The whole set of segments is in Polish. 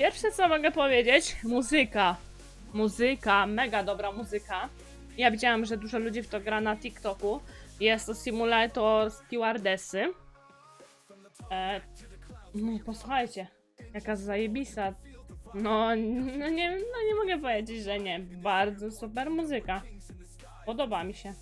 Pierwsze co mogę powiedzieć, muzyka. Muzyka, mega dobra muzyka. Ja widziałam, że dużo ludzi w to gra na TikToku. Jest to simulator stewardessy. E, no posłuchajcie, jaka zajebista. No, no, nie, no nie mogę powiedzieć, że nie. Bardzo super muzyka. Podoba mi się.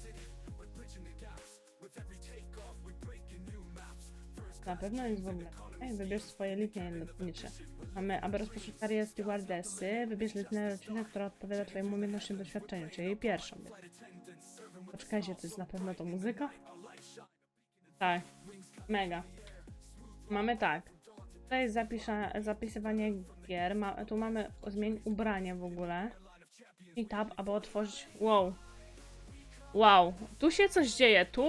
Na pewno jest w ogóle. Wybierz swoje linie lotnicze. Mamy, aby rozpocząć karierę stewardessy, wybierz linię lotniczą, która odpowiada Twojemu umiejętnościom doświadczeniu, czyli pierwszą. Poczekajcie, to jest na pewno to muzyka? Tak, mega. Mamy tak. Tutaj zapisza, zapisywanie gier. Ma, tu mamy zmień ubranie w ogóle. I tab, aby otworzyć. Wow. Wow, tu się coś dzieje. Tu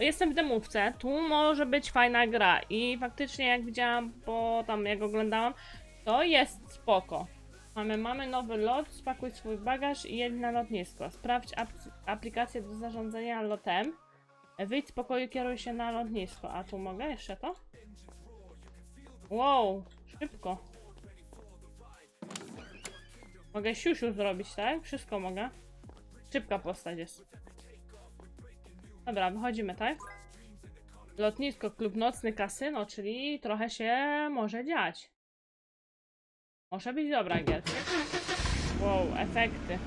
jestem w demówce. Tu może być fajna gra. I faktycznie, jak widziałam, bo tam jak oglądałam, to jest spoko. Mamy, mamy nowy lot, spakuj swój bagaż i jedź na lotnisko. Sprawdź ap aplikację do zarządzania lotem. Wyjdź z pokoju, kieruj się na lotnisko. A tu mogę jeszcze to? Wow, szybko. Mogę siusiu zrobić, tak? Wszystko mogę. Szybka postać jest. Dobra, wychodzimy, tak? Lotnisko, klub nocny, kasyno, czyli trochę się może dziać. Może być dobra gierka. Wow, efekty.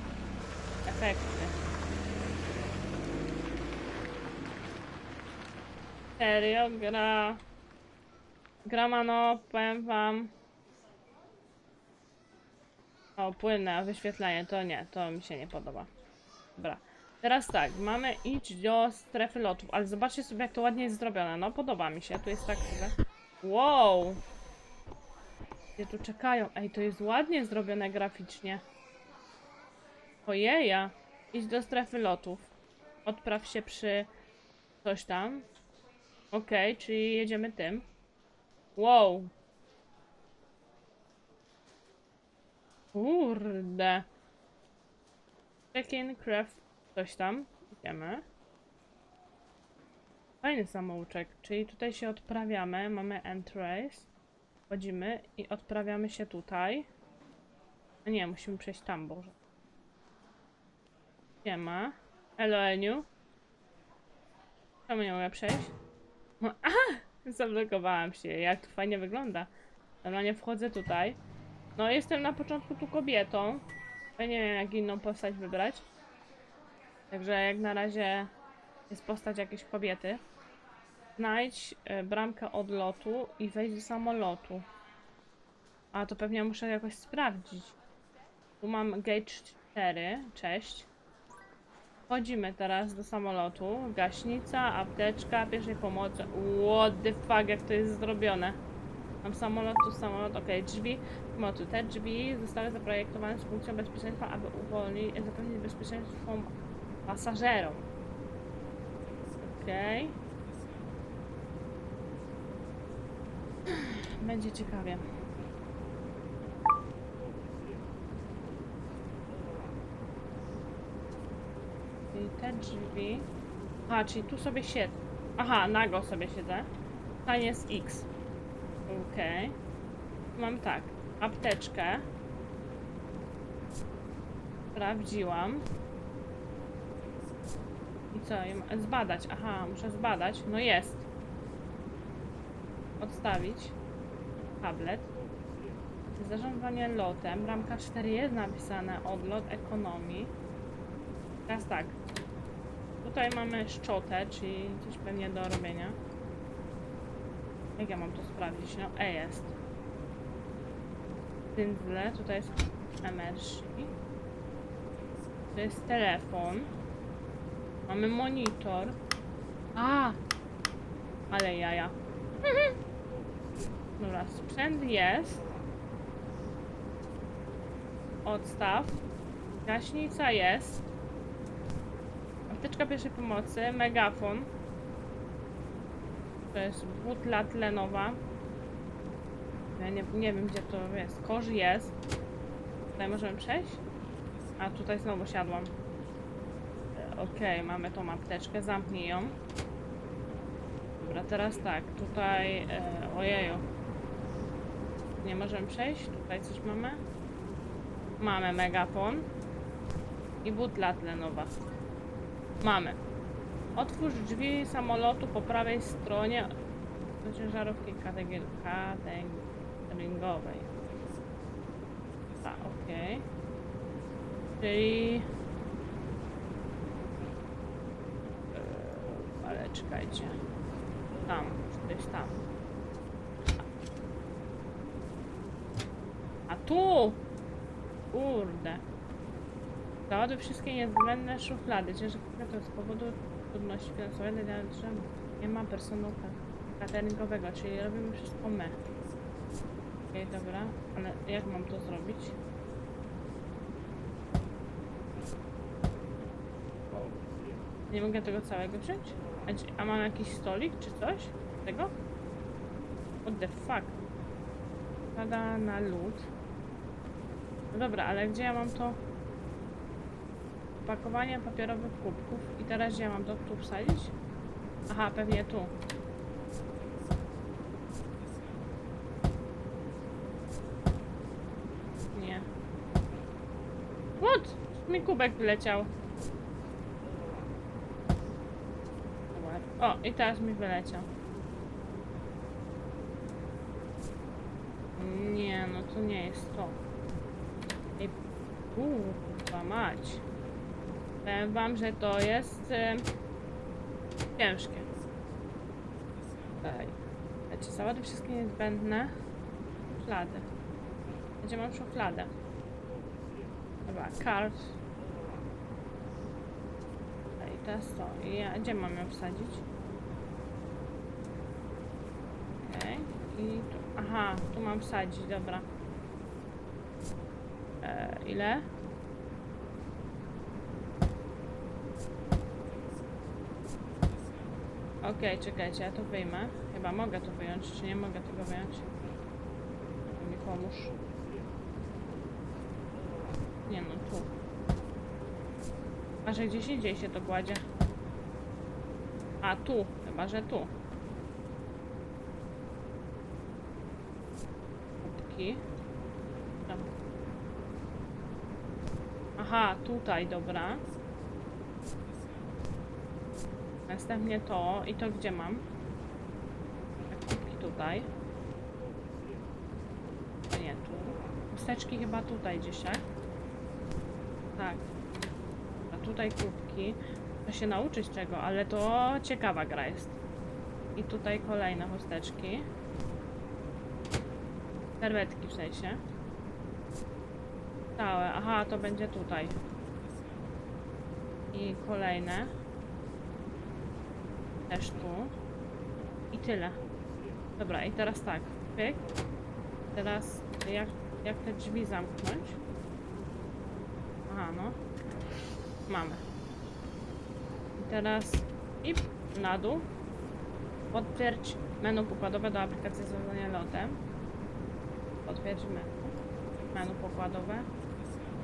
Efekty. Serio, gra... Gra ma no, powiem wam... O, płynne wyświetlenie, to nie, to mi się nie podoba. Dobra. Teraz tak, mamy iść do strefy lotów, ale zobaczcie sobie jak to ładnie jest zrobione. No, podoba mi się. Tu jest tak, że... Wow! Gdzie tu czekają? Ej, to jest ładnie zrobione graficznie. Ojeja. Idź do strefy lotów. Odpraw się przy... coś tam. Okej, czyli jedziemy tym. Wow. Kurde. Check-in, craft, coś tam. Idziemy. Fajny samouczek, czyli tutaj się odprawiamy, mamy entrace. Wchodzimy i odprawiamy się tutaj. A nie, musimy przejść tam, Boże. Nie ma. Hello, Eniu. Czemu nie mogę przejść? No! Zablokowałam się. Jak to fajnie wygląda. Normalnie wchodzę tutaj. No, jestem na początku tu kobietą. Ja nie wiem, jak inną postać wybrać. Także jak na razie jest postać jakiejś kobiety. Znajdź e, bramkę odlotu i wejdź do samolotu. A to pewnie muszę jakoś sprawdzić. Tu mam gate 4. Cześć. Wchodzimy teraz do samolotu. Gaśnica, apteczka, pierwszej pomocy. What the fuck, jak to jest zrobione. Mam samolot, tu samolot, okej, drzwi. Motu. Te drzwi zostały zaprojektowane z funkcją bezpieczeństwa, aby uwolnić, zapewnić bezpieczeństwo pasażerom. Okej. Będzie ciekawie. Czyli te drzwi. A, czyli tu sobie siedzę. Aha, nago sobie siedzę. Tam jest X. Okej. Mam tak. Apteczkę. Sprawdziłam. I co? Zbadać. Aha, muszę zbadać. No jest. Odstawić. Tablet. Zarządzanie lotem. Bramka 4 jest napisane. Odlot ekonomii. Teraz tak. Tutaj mamy szczotę, czyli coś pewnie do robienia. Jak ja mam to sprawdzić? No E jest. Dyndzle, tutaj jest emergency. To jest telefon. Mamy monitor. A! Ale jaja. Dobra, sprzęt jest. Odstaw. Gaśnica jest. Apteczka pierwszej pomocy, megafon. To jest butla tlenowa. Ja nie, nie wiem gdzie to jest. Kosz jest. Tutaj możemy przejść? A tutaj znowu siadłam. Okej, mamy tą apteczkę, zamknij ją. Dobra, teraz tak, tutaj... E, ojeju. nie możemy przejść. Tutaj coś mamy. Mamy megafon. I butla tlenowa. Mamy. Otwórz drzwi samolotu po prawej stronie do ciężarówki cateringowej. A, okej. Czyli... Yy, ale czekajcie. Tam, gdzieś tam. A tu! Kurde. Załaduj wszystkie niezbędne szuflady. Ciężko to z powodu trudności finansowych dla że nie ma personelu cateringowego, czyli robimy wszystko my. Okej, dobra, ale jak mam to zrobić? Nie mogę tego całego wziąć? A, a mam jakiś stolik czy coś? Tego? What the fuck? Pada na lód. No dobra, ale gdzie ja mam to? Pakowanie papierowych kubków. I teraz gdzie ja mam to tu wsadzić? Aha, pewnie tu. Nie. What? Mi kubek wyleciał. O, i teraz mi wyleciał. Nie, no to nie jest to. Ej, kurwa mać. Powiem wam, że to jest e, ciężkie. Daj. Znaczy, załaduj wszystkie niezbędne szuflady. Gdzie mam szufladę? Dobra, kart. I teraz to. I ja, gdzie mam ją wsadzić? Okej. I tu. Aha, tu mam wsadzić, dobra. E, ile? Okej, czekajcie, ja to wyjmę. Chyba mogę to wyjąć, czy nie mogę tego wyjąć? Mi pomóż. Nie no, tu. A że gdzieś indziej się to kładzie. A tu, chyba że tu. Kubki. Aha, tutaj, dobra. Następnie to i to gdzie mam? Tak, Kubki tutaj. A nie, tu. Chusteczki chyba tutaj tak? Tak. A tutaj kubki. To się nauczyć czego, ale to ciekawa gra jest. I tutaj kolejne chusteczki. Serwetki w sensie. Całe. Aha, to będzie tutaj. I kolejne. Też tu. I tyle. Dobra, i teraz tak. Pyk. Teraz jak, jak te drzwi zamknąć? Aha, no. Mamy. I teraz i na dół. Potwierdź menu pokładowe do aplikacji zarządzania lotem. Potwierdź menu. Menu pokładowe.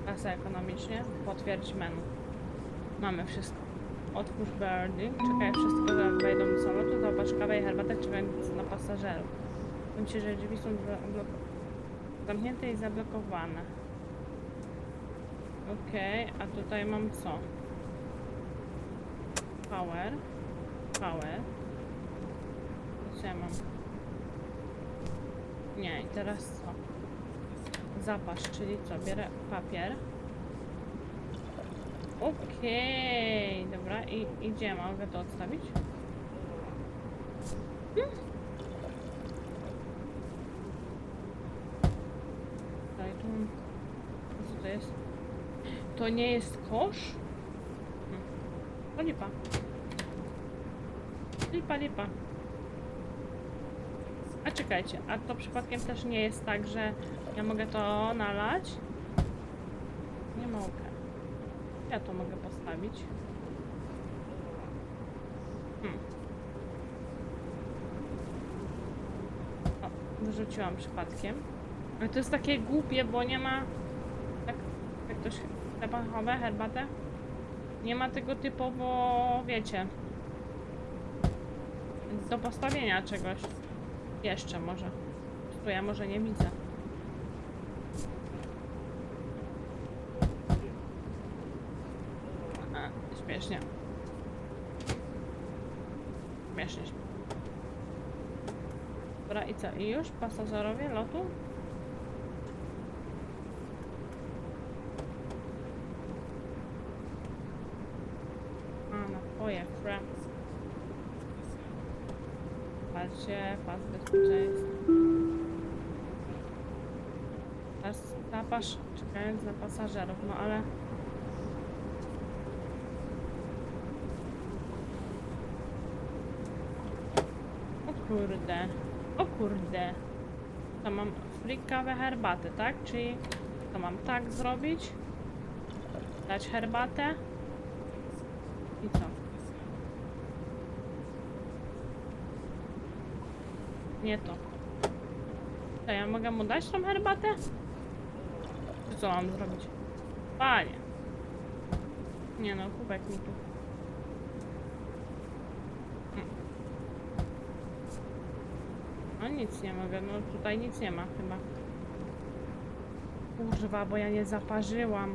Klasa ekonomicznie. Potwierdź menu. Mamy wszystko. Otwórz boarding. Czekaj, wszystko wejdą do samolotu. Zobacz kawę i herbatę czekając na pasażerów. Bądź że drzwi są zamknięte i zablokowane. Okej, a tutaj mam co? Power. Power. Co ja mam? Nie, i teraz co? Zapasz, czyli co? Bierę papier. Okej, dobra. I, I gdzie mogę to odstawić? Hmm. Tutaj, tu. Co to jest? To nie jest kosz? Hmm. O lipa. Lipa, lipa. A czekajcie, a to przypadkiem też nie jest tak, że ja mogę to nalać? Nie mogę. Ja to mogę postawić. Hmm. O, wyrzuciłam przypadkiem. Ale to jest takie głupie, bo nie ma... Tak, jak to się... Zapachowe, herbatę? Nie ma tego typowo, wiecie... Do postawienia czegoś. Jeszcze może. Tu ja może nie widzę. Śmiesznie. Śmiesznie. Dobra, i co? I już pasażerowie lotu? A, napoje, crap. Patrzcie, pas bezpieczeństwa. Tapasz, czekając na pasażerów, no ale... O kurde, o kurde. To mam frikawę herbatę, tak? Czyli to mam tak zrobić? Dać herbatę? I co? Nie to. To ja mogę mu dać tą herbatę? Czy co mam zrobić? Panie. Nie no, kubek mi tu. No nic nie mogę, no tutaj nic nie ma chyba. Kurwa, bo ja nie zaparzyłam.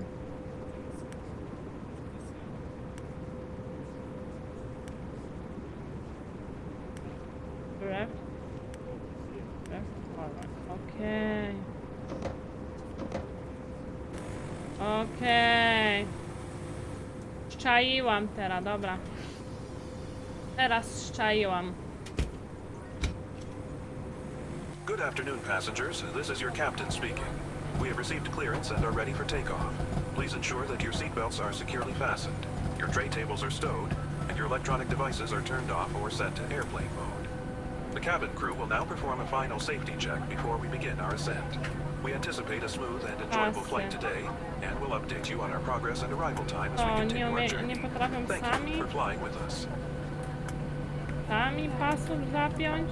Left. Alright. Okej. Okej. Szczaiłam teraz, dobra. Teraz szczaiłam. Good afternoon, passengers. This is your captain speaking. We have received clearance and are ready for takeoff. Please ensure that your seatbelts are securely fastened, your tray tables are stowed, and your electronic devices are turned off or set to airplane mode. The cabin crew will now perform a final safety check before we begin our ascent. We anticipate a smooth and enjoyable flight today, and we'll update you on our progress and arrival time as we nie, continue our journey. Thank you for flying with us. sami pasów zapiąć.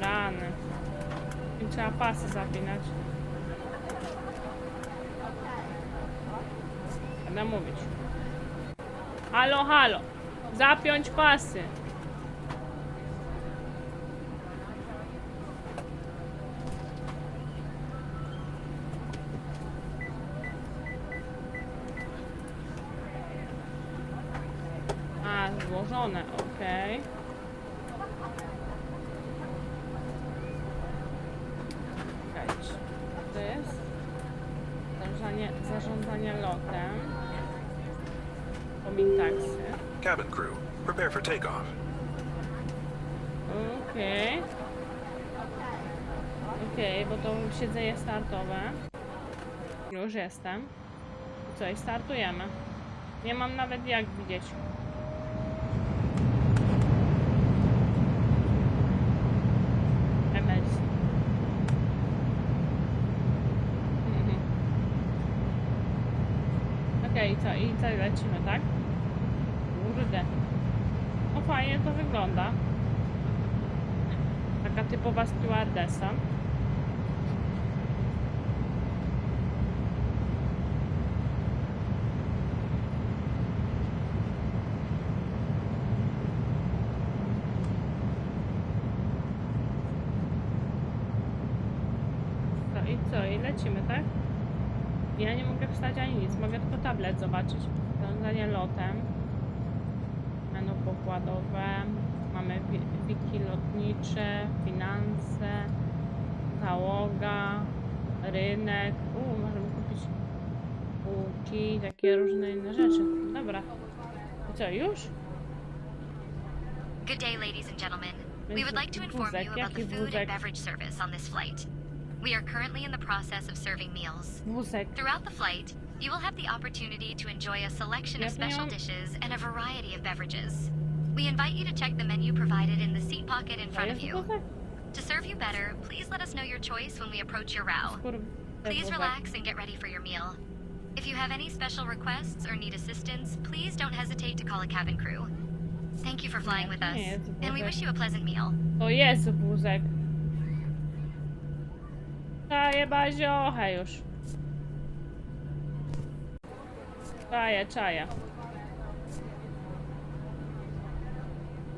Rany. I trzeba pasy zapinać. Będę mówić. Halo, halo. Zapiąć pasy. A, złożone, okej. Czekajcie. To jest zarządzanie, zarządzanie lotem. Pomin taksy. Cabin crew, prepare for takeoff. Okej. Okej, bo to siedzenie startowe. Już jestem. I co, i startujemy. Nie mam nawet jak widzieć. MS. Mhm. Okej, co? I co, lecimy, tak? Kurde. No fajnie to wygląda. Taka typowa stewardessa. Co i co? I lecimy, tak? Ja nie mogę wstać ani nic, mogę tylko tablet zobaczyć. Zarządzanie lotem. Menu pokładowe. Mamy wi- wiki lotnicze, finanse, załoga, rynek. U, możemy kupić półki, takie różne inne rzeczy. Dobra. I co, już? Good day, ladies and gentlemen. We would like to inform you about the food and beverage service on this flight. We are currently in the process of serving meals. Throughout the flight, you will have the opportunity to enjoy a selection of special dishes and a variety of beverages. We invite you to check the menu provided in the seat pocket in front of you. To serve you better, please let us know your choice when we approach your row. Please relax and get ready for your meal. If you have any special requests or need assistance, please don't hesitate to call a cabin crew. Thank you for flying with us, and we wish you a pleasant meal. To jest wózek. Czaję baziochę już. Czaję, czaję.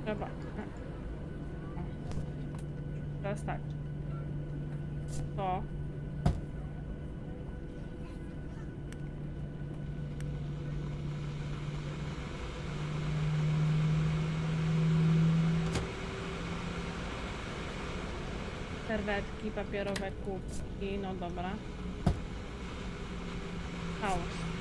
Trzeba. Tak. Teraz tak. To. serwetki, papierowe kubki, no dobra. Chaos.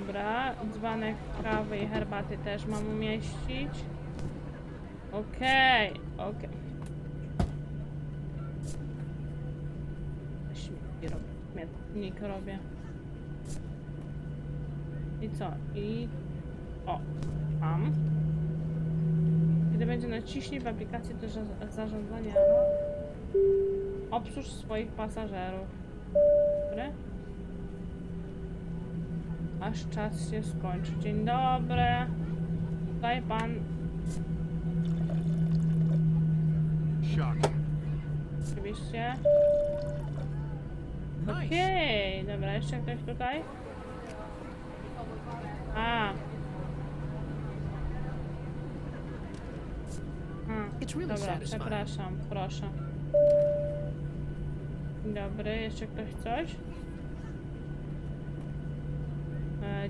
Dobra, dzbanek kawy i herbaty też mam umieścić. Okej, okej. Śmietnik robię. Śmietnik robię. I co? I... O, mam. Gdy będzie naciśnij w aplikacji do za- zarządzania obsłuż swoich pasażerów. Dobry? Aż czas się skończy. Dzień dobry. Tutaj pan oczywiście. Okej, dobra, jeszcze ktoś tutaj? A. Hmm, dobra, przepraszam, proszę. Dobry, jeszcze ktoś coś?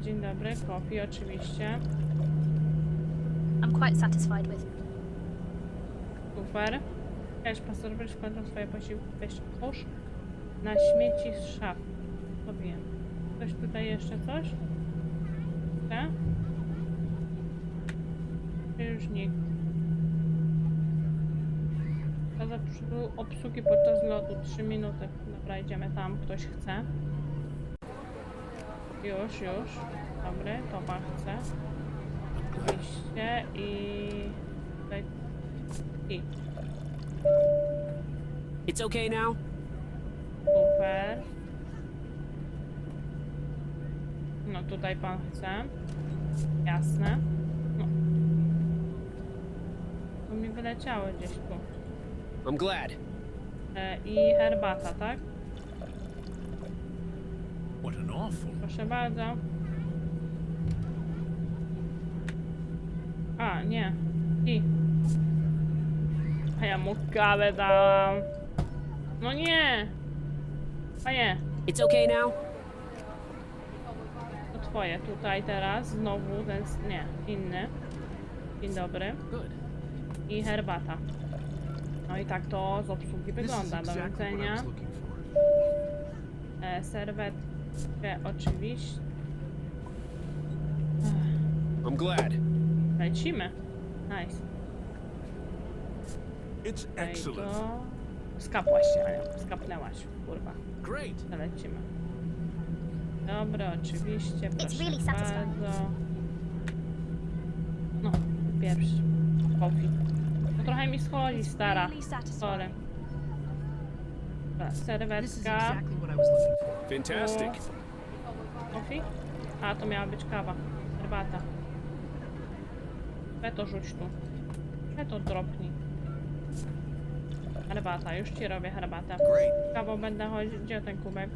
Dzień dobry, kofi oczywiście. I'm quite satisfied with. Super. Też pasażerowie skończą swoje posiłki. Weź kosz na śmieci z szaf. To wiem. Ktoś tutaj jeszcze coś? Chce? Czy już nikt? Obsłu- obsługi podczas lotu 3 minuty. Dobra, idziemy tam. Ktoś chce. Już, już. Dobry, to pan chce. Oczywiście i... Tutaj... I... It's okay now? Super. No tutaj pan chce. Jasne. No. To mi wyleciały gdzieś tu. I'm glad. E, I herbata, tak? What an awful. Proszę bardzo. A, nie. I. A ja mu kawę dałam. No nie! A nie. It's okay now? To twoje tutaj teraz. Znowu ten. s- Nie, inny. Dzień dobry. Good. I herbata. No i tak to z obsługi This is wygląda. Do exactly what I widzenia. was looking for. E, serwetkę oczywiście. I'm glad. Lecimy. Nice. It's excellent. Skapłaś się, Ania. Skapnęłaś, kurwa. Great. To lecimy. Dobra, oczywiście, proszę really satisfying. bardzo. No, pierwszy. Coffee. No trochę mi schodzi, stara. Really Sorry. Dobra, serwetka. What I was looking for. Fantastic. Coffee? A, to miała być kawa. Herbata. We to rzuć tu. We to dropnij. Herbata, już ci robię herbatę. Great. Kawą będę chodzić. Gdzie ten kubek?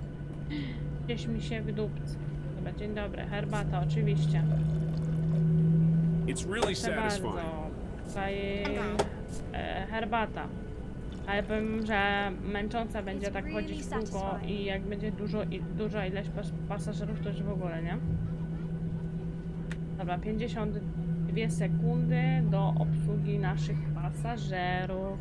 Gdzieś mi się wydupcy. Dobra, dzień dobry. Herbata, oczywiście. It's really Proszę bardzo. satisfying. Tutaj e, herbata. Ale powiem, że męcząca będzie tak chodzić w kółko i jak będzie dużo, i, duża ilość pas pasażerów, to już w ogóle, nie? Dobra, 52 sekundy do obsługi naszych pasażerów.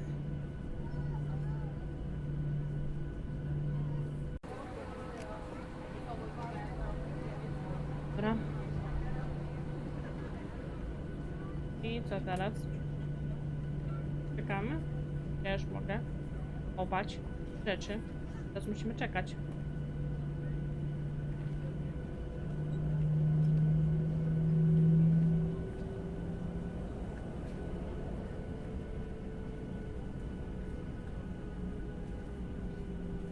Dobra. I co teraz? Czekamy? Ja już mogę opać rzeczy. Teraz musimy czekać.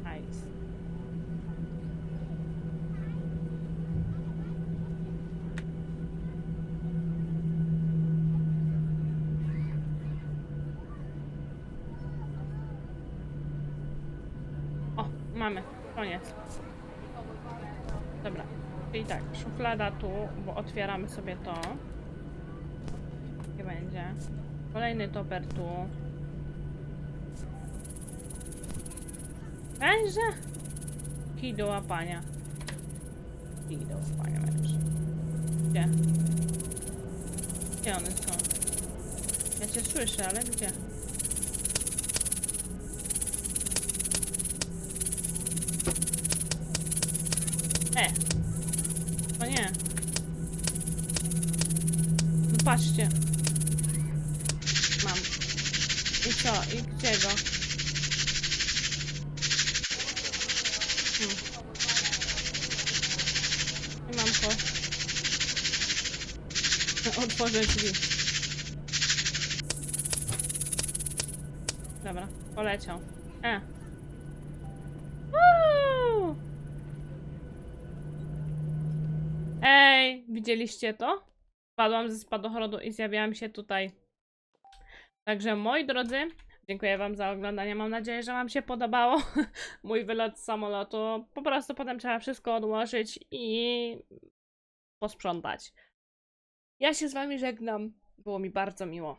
Nice. O, mamy. Koniec. Dobra. Czyli tak, szuflada tu, bo otwieramy sobie to. Nie będzie. Kolejny toper tu. Węże? Kij do łapania. Kij do łapania węży. Gdzie? Gdzie one są? Ja cię słyszę, ale gdzie? E! Patrzcie. Mam. I co? I gdzie go? Hmm. I mam go. Otworzę drzwi. Dobra, poleciał. E. Woo! Ej, widzieliście to? Spadłam ze spadochrodu i zjawiałam się tutaj. Także moi drodzy, dziękuję wam za oglądanie. Mam nadzieję, że wam się podobało mój wylot z samolotu. Po prostu potem trzeba wszystko odłożyć i posprzątać. Ja się z wami żegnam. Było mi bardzo miło.